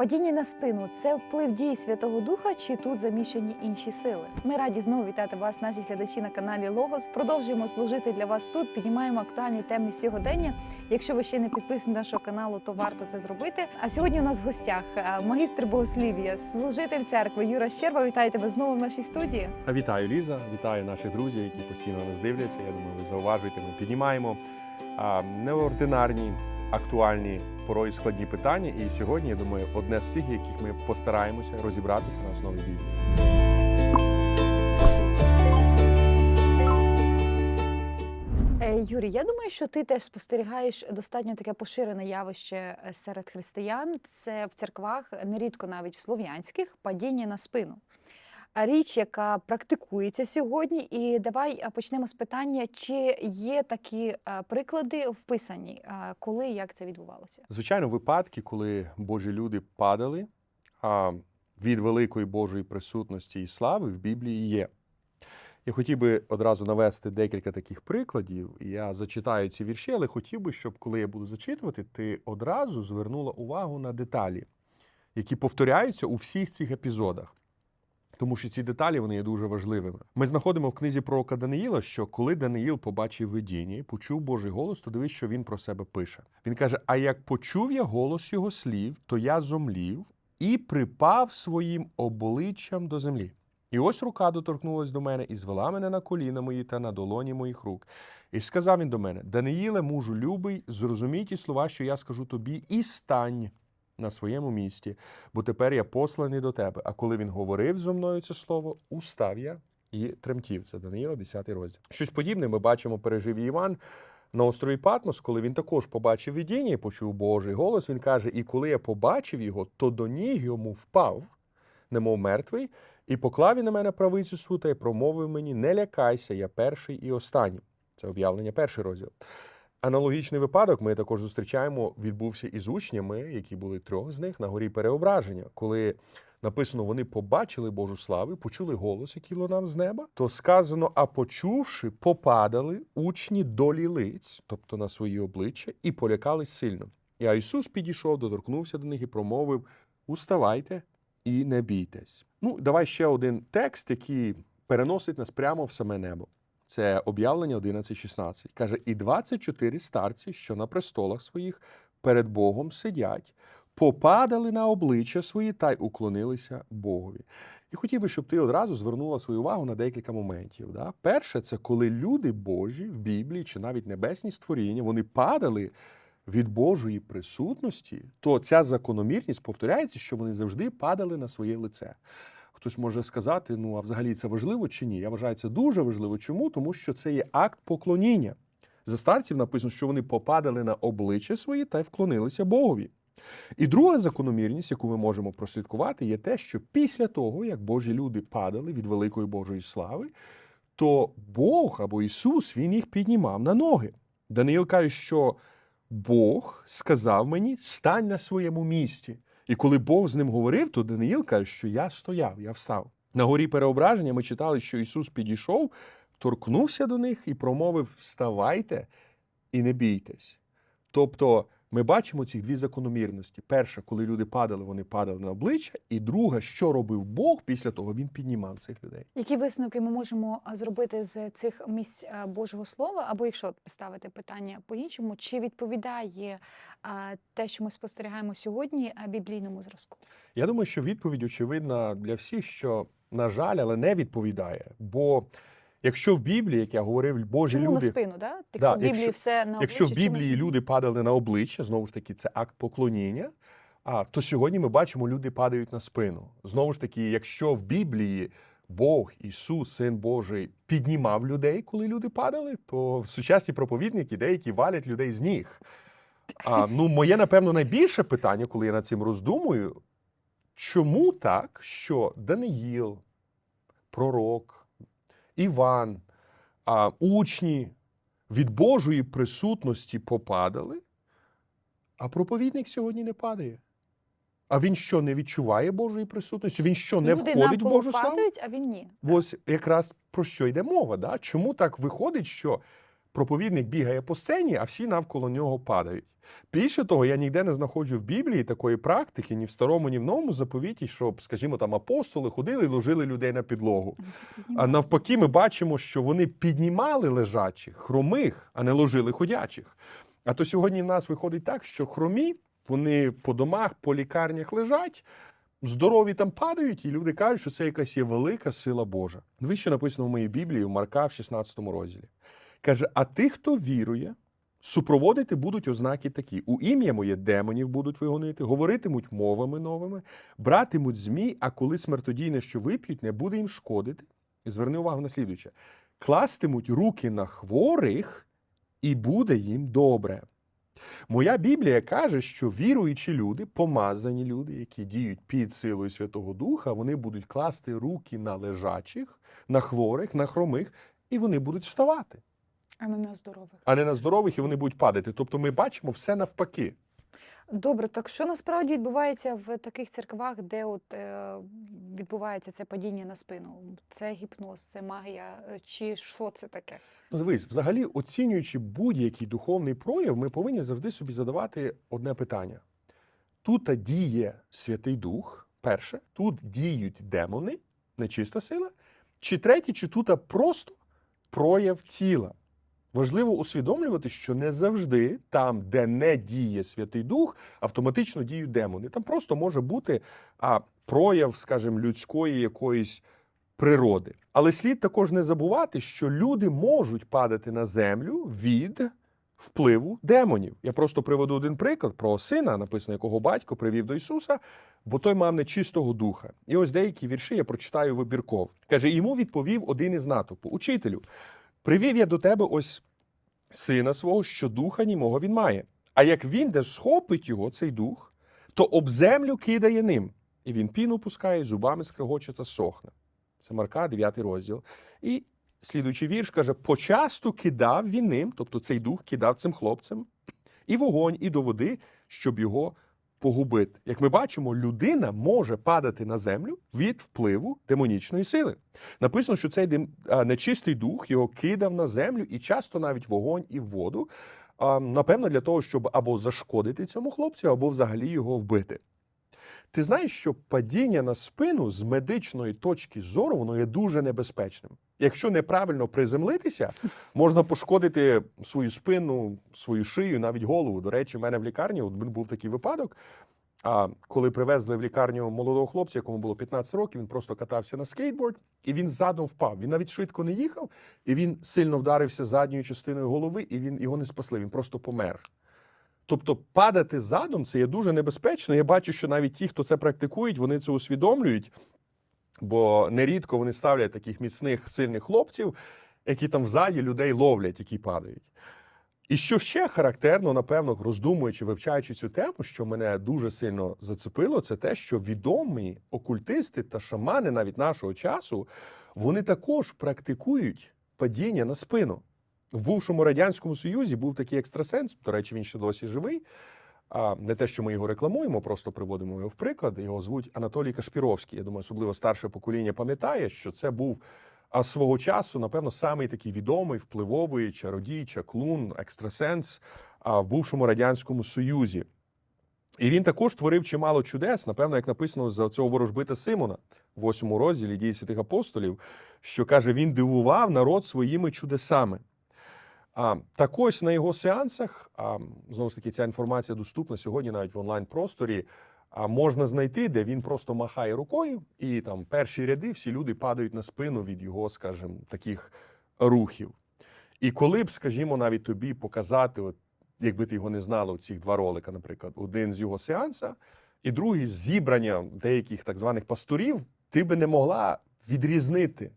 Падіння на спину це вплив дії Святого Духа, чи тут заміщені інші сили? Ми раді знову вітати вас, наші глядачі на каналі Логос. Продовжуємо служити для вас тут. Піднімаємо актуальні теми сьогодення. Якщо ви ще не підписані нашого каналу, то варто це зробити. А сьогодні у нас в гостях е, магістр богослів'я, служитель церкви Юра Щерба. Вітаю тебе знову в нашій студії. Вітаю, Ліза, вітаю наших друзів, які постійно нас дивляться. Я думаю, ви зауважуєте, ми піднімаємо а, неординарні, актуальні, порой складні питання. І сьогодні, я думаю, одне з цих, яких ми постараємося розібратися на основі Біблії. Е, Юрій, я думаю, що ти теж спостерігаєш достатньо таке поширене явище е, серед християн. Це в церквах, нерідко навіть в слов'янських, падіння на спину. Річ, яка практикується сьогодні, і давай почнемо з питання, чи є такі приклади вписані, коли і як це відбувалося? Звичайно, випадки, коли Божі люди падали від великої Божої присутності і слави в Біблії є. Я хотів би одразу навести декілька таких прикладів. Я зачитаю ці вірші, але хотів би, щоб коли я буду зачитувати, ти одразу звернула увагу на деталі, які повторяються у всіх цих епізодах. Тому що ці деталі вони є дуже важливими. Ми знаходимо в книзі пророка Даниїла, що коли Даниїл побачив видіння почув Божий голос, то дивись, що він про себе пише. Він каже: А як почув я голос його слів, то я зомлів і припав своїм обличчям до землі. І ось рука доторкнулась до мене і звела мене на коліна мої та на долоні моїх рук. І сказав він до мене: Даниїле, мужу любий, зрозумій ті слова, що я скажу тобі, і стань на своєму місці, бо тепер я посланий до тебе. А коли він говорив зо мною це слово, устав я і тремтів. Це Даниїла, 10 розділ. Щось подібне ми бачимо, пережив Іван. На острові Патмос, коли він також побачив видіння і почув Божий голос, він каже: І коли я побачив його, то до ніг йому впав, немов мертвий, і поклав він на мене правицю свою та й промовив мені: Не лякайся, я перший і останній. Це об'явлення перший розділ. Аналогічний випадок ми також зустрічаємо, відбувся із учнями, які були трьох з них на горі переображення. Коли написано, вони побачили Божу славу, почули голос, який лунав з неба, то сказано: а почувши, попадали учні до лілиць, тобто на свої обличчя, і полякались сильно. І Ісус підійшов, доторкнувся до них і промовив: Уставайте і не бійтесь. Ну, давай ще один текст, який переносить нас прямо в саме небо. Це об'явлення 11.16. Каже, і 24 старці, що на престолах своїх перед Богом сидять, попадали на обличчя свої та й уклонилися Богові. І хотів би, щоб ти одразу звернула свою увагу на декілька моментів. Да? Перше, це коли люди Божі в Біблії чи навіть небесні створіння, вони падали від Божої присутності, то ця закономірність повторяється, що вони завжди падали на своє лице. Хтось може сказати, ну а взагалі це важливо чи ні? Я вважаю, це дуже важливо. Чому? Тому що це є акт поклоніння. За старців написано, що вони попадали на обличчя свої та й вклонилися Богові. І друга закономірність, яку ми можемо прослідкувати, є те, що після того, як Божі люди падали від великої Божої слави, то Бог або Ісус Він їх піднімав на ноги. Даниїл каже, що Бог сказав мені, стань на своєму місці. І коли Бог з ним говорив, то Даниїл каже, що я стояв, я встав. На горі переображення ми читали, що Ісус підійшов, торкнувся до них і промовив: Вставайте і не бійтесь. Тобто ми бачимо ці дві закономірності. Перша, коли люди падали, вони падали на обличчя, і друга, що робив Бог після того, він піднімав цих людей. Які висновки ми можемо зробити з цих місць Божого Слова? Або якщо поставити питання по-іншому, чи відповідає те, що ми спостерігаємо сьогодні, біблійному зразку? Я думаю, що відповідь очевидна для всіх, що, на жаль, але не відповідає. Бо якщо в Біблії, як я говорив, Божі Чому люди. на спину? Да? Якщо Да, в Біблії якщо- все на Якщо в обличчі, чому- люди падали на обличчя, знову ж таки, це акт поклоніння. А то сьогодні ми бачимо, люди падають на спину. Знову ж таки, якщо в Біблії Бог, Ісус, Син Божий, піднімав людей, коли люди падали, то сучасні проповідники деякі валять людей з ніг. А, ну, моє, напевно, найбільше питання, коли я над цим роздумую, чому так, що Даниїл, пророк, Іван, а, учні від Божої присутності попадали, а проповідник сьогодні не падає. А він що, не відчуває Божої присутності? Він що, не Люди входить в Божу славу? падають, а він ні. Ось якраз про що йде мова. Да? Чому так виходить, що проповідник бігає по сцені, а всі навколо нього падають. Більше того, я ніде не знаходжу в Біблії такої практики, ні в старому, ні в новому заповіті, щоб, скажімо, там апостоли ходили і ложили людей на підлогу. А навпаки, ми бачимо, що вони піднімали лежачих, хромих, а не ложили ходячих. А то сьогодні в нас виходить так, що хромі вони по домах, по лікарнях лежать, здорові там падають, і люди кажуть, що це якась є велика сила Божа. Вище написано в моїй Біблії, в Марка в 16 розділі. Каже: А тих, хто вірує, супроводити будуть ознаки такі: у ім'я моє демонів будуть вигонити, говоритимуть мовами новими, братимуть змій, а коли смертодійне, що вип'ють, не буде їм шкодити. І зверни увагу на слідуюче: кластимуть руки на хворих, і буде їм добре. Моя Біблія каже, що віруючі люди, помазані люди, які діють під силою Святого Духа, вони будуть класти руки на лежачих, на хворих, на хромих, і вони будуть вставати, А не на здорових. а не на здорових, і вони будуть падати. Тобто ми бачимо все навпаки. Добре, так що насправді відбувається в таких церквах, де от е, відбувається це падіння на спину? Це гіпноз, це магія, е, чи що це таке? Ну, дивись, взагалі, оцінюючи будь-який духовний прояв, ми повинні завжди собі задавати одне питання: тут діє Святий Дух, перше, тут діють демони, нечиста сила, чи третє, чи тут просто прояв тіла. Важливо усвідомлювати, що не завжди там, де не діє Святий Дух, автоматично діють демони. Там просто може бути а, прояв, скажімо, людської якоїсь природи. Але слід також не забувати, що люди можуть падати на землю від впливу демонів. Я просто приведу один приклад про сина, написано, якого батько привів до Ісуса, бо той мав нечистого духа. І ось деякі вірші я прочитаю вибірков. Каже: йому відповів один із натовпу: Учителю, привів я до тебе ось сина свого, що духа німого він має. А як він де схопить його, цей дух, то об землю кидає ним. І він піну пускає, зубами скрегоче та сохне. Це Марка, 9 розділ. І слідуючий вірш каже: почасту кидав він ним, тобто цей дух кидав цим хлопцем, і вогонь, і до води, щоб його погубити. Як ми бачимо, людина може падати на землю від впливу демонічної сили. Написано, що цей дем- а, нечистий дух його кидав на землю і часто навіть вогонь і воду. а, Напевно, для того, щоб або зашкодити цьому хлопцю, або взагалі його вбити. Ти знаєш, що падіння на спину з медичної точки зору воно є дуже небезпечним. Якщо неправильно приземлитися, можна пошкодити свою спину, свою шию, навіть голову. До речі, в мене в лікарні от був такий випадок. А коли привезли в лікарню молодого хлопця, якому було 15 років, він просто катався на скейтборд, і він задом впав. Він навіть швидко не їхав, і він сильно вдарився задньою частиною голови, і він його не спасли. Він просто помер. Тобто падати задом це є дуже небезпечно. Я бачу, що навіть ті, хто це практикують, вони це усвідомлюють, бо нерідко вони ставлять таких міцних, сильних хлопців, які там взаді людей ловлять, які падають. І що ще характерно, напевно, роздумуючи, вивчаючи цю тему, що мене дуже сильно зацепило, це те, що відомі окультисти та шамани навіть нашого часу, вони також практикують падіння на спину. В бувшому радянському союзі був такий екстрасенс. До речі, він ще досі живий. А не те, що ми його рекламуємо, просто приводимо його в приклад. Його звуть Анатолій Кашпіровський. Я думаю, особливо старше покоління пам'ятає, що це був а свого часу, напевно, самий такий відомий, впливовий чародій, чаклун, екстрасенс а, в бувшому радянському союзі. І він також творив чимало чудес, напевно, як написано за цього ворожбита Симона в восьмому розділі дії святих апостолів, що каже, він дивував народ своїми чудесами. А, так ось на його сеансах, а, знову ж таки, ця інформація доступна сьогодні навіть в онлайн-просторі. А можна знайти, де він просто махає рукою, і там перші ряди всі люди падають на спину від його, скажімо, таких рухів. І коли б, скажімо, навіть тобі показати, от, якби ти його не знала, ці два ролика, наприклад, один з його сеанса, і другий з зібрання деяких так званих пасторів, ти би не могла відрізнити,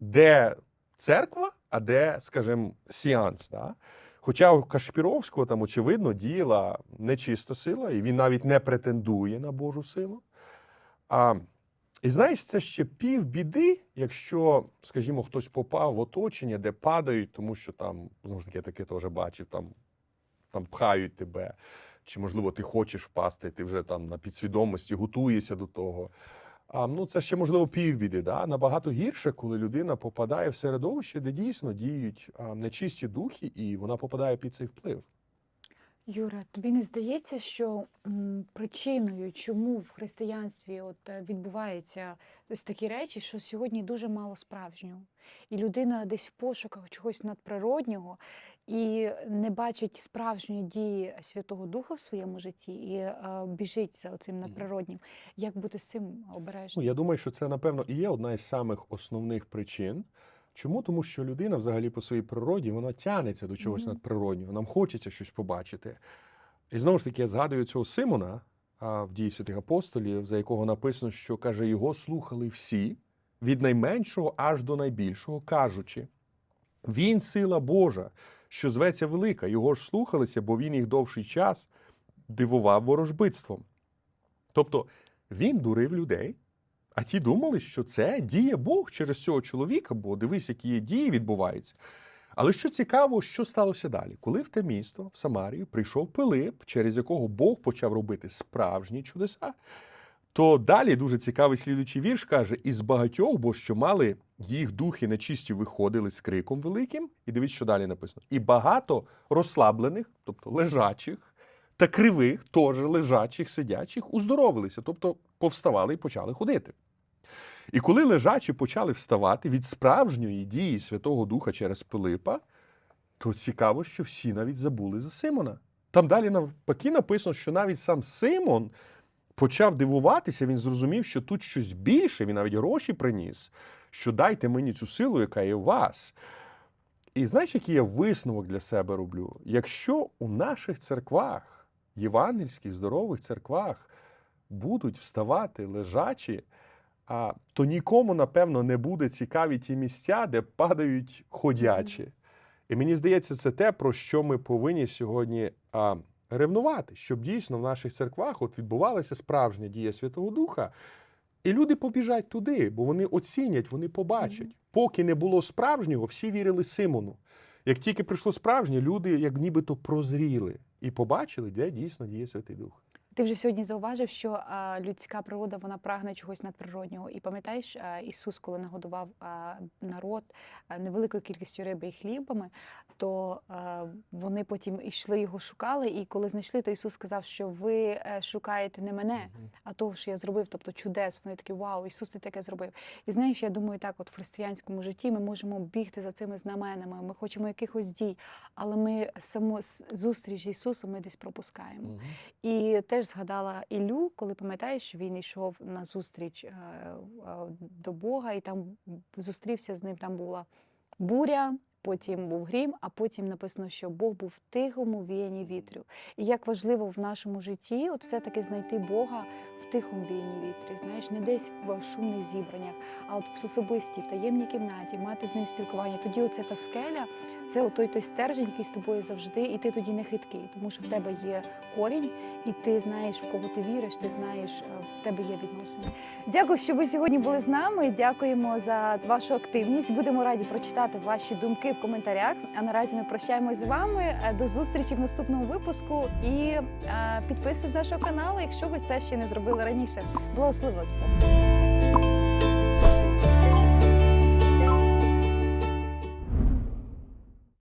де церква, а де, скажімо, сеанс. Да? Хоча у Кашпіровського там, очевидно, діяла нечиста сила, і він навіть не претендує на Божу силу. А, і знаєш, це ще півбіди, якщо, скажімо, хтось попав в оточення, де падають, тому що там, знову ж таки, я таке теж бачив, там, там пхають тебе, чи, можливо, ти хочеш впасти, ти вже там на підсвідомості готуєшся до того. А, ну, це ще можливо півбіди. Да? Набагато гірше, коли людина попадає в середовище, де дійсно діють нечисті духи, і вона попадає під цей вплив. Юра, тобі не здається, що причиною, чому в християнстві от е, відбуваються ось такі речі, що сьогодні дуже мало справжнього, і людина десь в пошуках чогось надприроднього і не бачить справжньої дії Святого Духа в своєму житті і е, біжить за цим надприроднім. Як бути з цим обережним? Ну, я думаю, що це, напевно, і є одна із самих основних причин. Чому? Тому що людина взагалі по своїй природі вона тягнеться до чогось Мгм. надприроднього, нам хочеться щось побачити. І знову ж таки, я згадую цього Симона а, в дії святих апостолів, за якого написано, що каже, його слухали всі, від найменшого аж до найбільшого, кажучи: він сила Божа, що зветься велика, його ж слухалися, бо він їх довший час дивував ворожбитством. Тобто він дурив людей, а ті думали, що це діє Бог через цього чоловіка, бо дивись, які дії відбуваються. Але що цікаво, що сталося далі? Коли в те місто, в Самарію, прийшов Пилип, через якого Бог почав робити справжні чудеса, то далі дуже цікавий слідуючий вірш каже: із багатьох, бо що мали їх духи нечисті виходили з криком великим, і дивіться, що далі написано. І багато розслаблених, тобто лежачих, та кривих, теж лежачих, сидячих, уздоровилися, тобто повставали і почали ходити. І коли лежачі почали вставати від справжньої дії Святого Духа через Пилипа, то цікаво, що всі навіть забули за Симона. Там далі навпаки написано, що навіть сам Симон почав дивуватися, він зрозумів, що тут щось більше, він навіть гроші приніс, що дайте мені цю силу, яка є у вас. І знаєш, який я висновок для себе роблю? Якщо у наших церквах, євангельських, здорових церквах, будуть вставати лежачі, а, то нікому, напевно, не буде цікаві ті місця, де падають ходячі. І мені здається, це те, про що ми повинні сьогодні а, ревнувати, щоб дійсно в наших церквах от відбувалася справжня дія Святого Духа. І люди побіжать туди, бо вони оцінять, вони побачать. Поки не було справжнього, всі вірили Симону. Як тільки прийшло справжнє, люди як нібито прозріли і побачили, де дійсно діє Святий Дух. Ти вже сьогодні зауважив, що а, людська природа вона прагне чогось надприроднього. І пам'ятаєш, а, Ісус, коли нагодував а, народ а, невеликою кількістю риби і хлібами, то а, вони потім йшли його шукали. І коли знайшли, то Ісус сказав, що ви е, шукаєте не мене, а того, що я зробив, тобто чудес. Вони такі вау, Ісус, ти таке зробив. І знаєш, я думаю, так, от в християнському житті ми можемо бігти за цими знаменами, ми хочемо якихось дій, але ми саму зустріч з Ісусом ми десь пропускаємо. І теж згадала Ілю, коли пам'ятаєш, він йшов на зустріч е, е, до Бога, і там зустрівся з ним. Там була буря, потім був грім, а потім написано, що Бог був в тихому віянні вітрю. І як важливо в нашому житті, от все-таки знайти Бога в тихому віянні вітрі, знаєш, не десь в шумних зібраннях, а от в особистій, в таємній кімнаті, мати з ним спілкування. Тоді оце та скеля, це той той стержень, який з тобою завжди, і ти тоді не хиткий, тому що в тебе є корінь, і ти знаєш, в кого ти віриш, ти знаєш, е, в тебе є відносини. Дякую, що ви сьогодні були з нами. Дякуємо за вашу активність. Будемо раді прочитати ваші думки в коментарях. А наразі ми прощаємось з вами. Е, До зустрічі в наступному випуску. І е, підписуйтесь нашого каналу, якщо ви це ще не зробили раніше. Благослови вас!